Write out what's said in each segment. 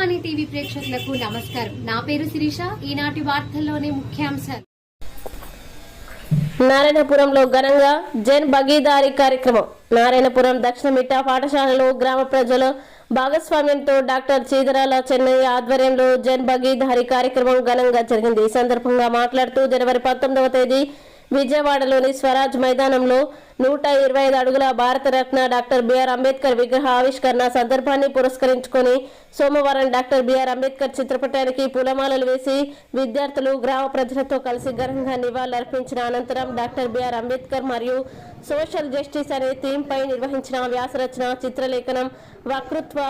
వాణి TV ప్రేక్షకులకు నమస్కారం. నా పేరు శిరీష ఈనాటి వార్తల్లోని ముఖ్యాంశాలు. నారాయణపురంలో ఘనంగా జన్ భగీదారి కార్యక్రమం. నారాయణపురం దక్షిణ మిట్ట పాఠశాలలో గ్రామ ప్రజల భాగస్వామ్యంతో డాక్టర్ చీదరాల చెన్నై ఆధ్వర్యంలో జన్ భగీదారి కార్యక్రమం ఘనంగా జరిగింది. ఈ సందర్భంగా మాట్లాడుతూ జనవరి పంతొమ్మిదవ తేదీ విజయవాడలోని స్వరాజ్ మైదానంలో నూట ఇరవై ఐదు అడుగుల భారతరత్న డాక్టర్ బిఆర్ అంబేద్కర్ విగ్రహ ఆవిష్కరణ సందర్భాన్ని పురస్కరించుకొని సోమవారం డాక్టర్ బిఆర్ అంబేద్కర్ చిత్రపటానికి పూలమాలలు వేసి విద్యార్థులు గ్రామ ప్రజలతో కలిసి ఘనంగా నివాళులర్పించిన అనంతరం డాక్టర్ బిఆర్ అంబేద్కర్ మరియు సోషల్ జస్టిస్ అనే థీమ్ పై నిర్వహించిన వ్యాసరచన చిత్రలేఖనం వక్తృత్వ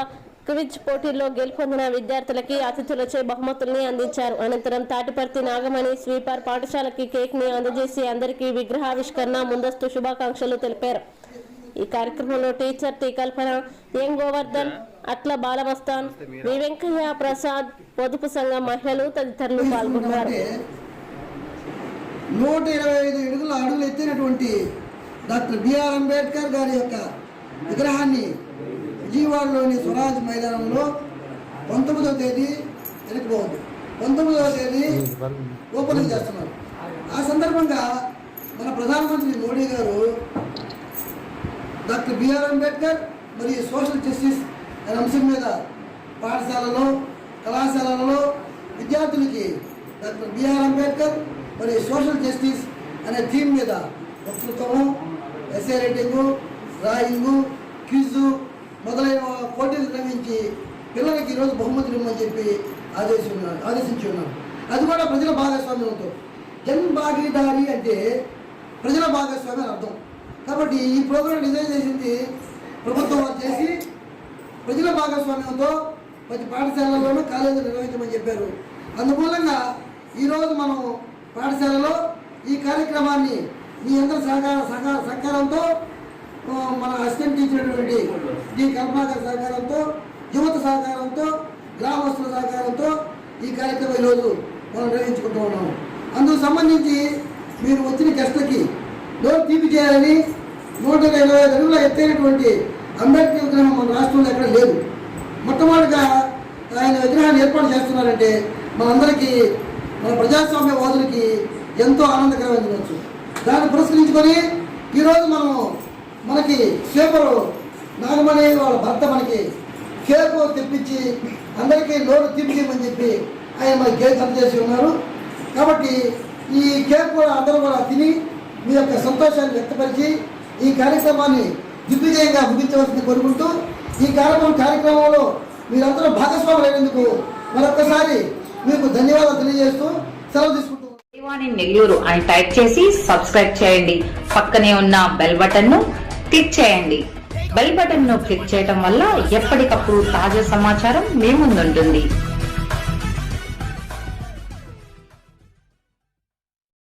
క్విజ్ పోటీల్లో గెలుపొందిన విద్యార్థులకి అతిథులచే బహుమతుల్ని అందించారు. అనంతరం తాటిపర్తి నాగమణి స్వీపర్ పాఠశాలకి కేక్ని అందజేసి అందరికీ విగ్రహావిష్కరణ ముందస్తు శుభాకాంక్షలు తెలిపారు. ఈ కార్యక్రమంలో teacher T Kalpana M Govardhan Atla Balamastan V Venkaiah Prasad పొదుపు సంఘం మహిళలు తదితరులు పాల్గొన్నారు. నూట ఇరవై ఐదు అడుగుల అడుగులు ఎత్తినటువంటి డాక్టర్ బిఆర్ అంబేద్కర్ గారి యొక్క విగ్రహాన్ని విజయవాడలోని స్వరాజ్ మైదానంలో పంతొమ్మిదవ తేదీ వెనకపోవద్దు పంతొమ్మిదవ తేదీ ఓపెనింగ్ చేస్తున్నారు. ఆ సందర్భంగా మన ప్రధానమంత్రి మోడీ గారు డాక్టర్ బిఆర్ అంబేద్కర్ మరియు సోషల్ జస్టిస్ అనే అంశం మీద పాఠశాలలో కళాశాలలో విద్యార్థులకి డాక్టర్ బిఆర్ అంబేద్కర్ మరియు సోషల్ జస్టిస్ అనే థీమ్ మీద వక్తృత్వము ఎస్ఏ రైటింగు డ్రాయింగు క్విజ్ మొదలైన పోటీలు నిర్వహించి పిల్లలకి ఈరోజు బహుమతులు ఇవ్వమని చెప్పి ఆదేశం ఉన్నారు ఆదేశించి ఉన్నారు అది కూడా ప్రజల భాగస్వామ్యంతో. జన్ భాగీదారి అంటే ప్రజల భాగస్వామ్యం అని అర్థం. కాబట్టి ఈ ప్రోగ్రాం డిజైన్ చేసింది ప్రభుత్వం వారు చేసి ప్రజల భాగస్వామ్యంతో ప్రతి పాఠశాలలోనూ కాలేజీలు నిర్వహించమని చెప్పారు. అందుమూలంగా ఈరోజు మనం పాఠశాలలో ఈ కార్యక్రమాన్ని మీ అందరి సహకార సహకార సహకారంతో మన అసిస్టెంట్ టీచర్ ఈ డి సహకారంతో యువత సహకారంతో గ్రామస్తుల సహకారంతో ఈ కార్యక్రమం ఈరోజు మనం నిర్వహించుకుంటూ ఉన్నాము అందుకు సంబంధించి మీరు వచ్చిన గెస్ట్కి డోర్ తీపి చేయాలని నూట ఇరవై ఐదు అడుగుల ఎత్తైనటువంటి అంబేద్కర్ విగ్రహం మన రాష్ట్రంలో ఎక్కడ లేదు. మొట్టమొదటిగా ఆయన విగ్రహాన్ని ఏర్పాటు చేస్తున్నారంటే మనందరికీ మన ప్రజాస్వామ్యవాదులకి ఎంతో ఆనందకరమైన దాన్ని పురస్కరించుకొని ఈరోజు మనము మనకి పేపరు నాగమణి వాళ్ళ భర్త మనకి కేక్ తెప్పించి అందరికీ నోరు తిప్పించమని చెప్పి ఆయన మనకి కేక్ అందజేసి ఉన్నారు. కాబట్టి ఈ కేక్ కూడా అందరూ కూడా తిని మీ యొక్క సంతోషాన్ని వ్యక్తపరిచి ఈ కార్యక్రమాన్ని దిగ్విజయంగా ముగించవలసింది కోరుకుంటూ ఈ కార్యక్రమం కార్యక్రమంలో మీరందరూ భాగస్వాములైనందుకు మరొకసారి మీకు ధన్యవాదాలు తెలియజేస్తూ సెలవు తీసుకుంటూ నెల్లూరు అని టైప్ చేసి సబ్స్క్రైబ్ చేయండి. పక్కనే ఉన్న బెల్ బటన్ను క్లిక్ చేయండి. బెల్ బటన్ను క్లిక్ చేయడం వల్ల ఎప్పటికప్పుడు తాజా సమాచారం మీ ముందుంటుంది.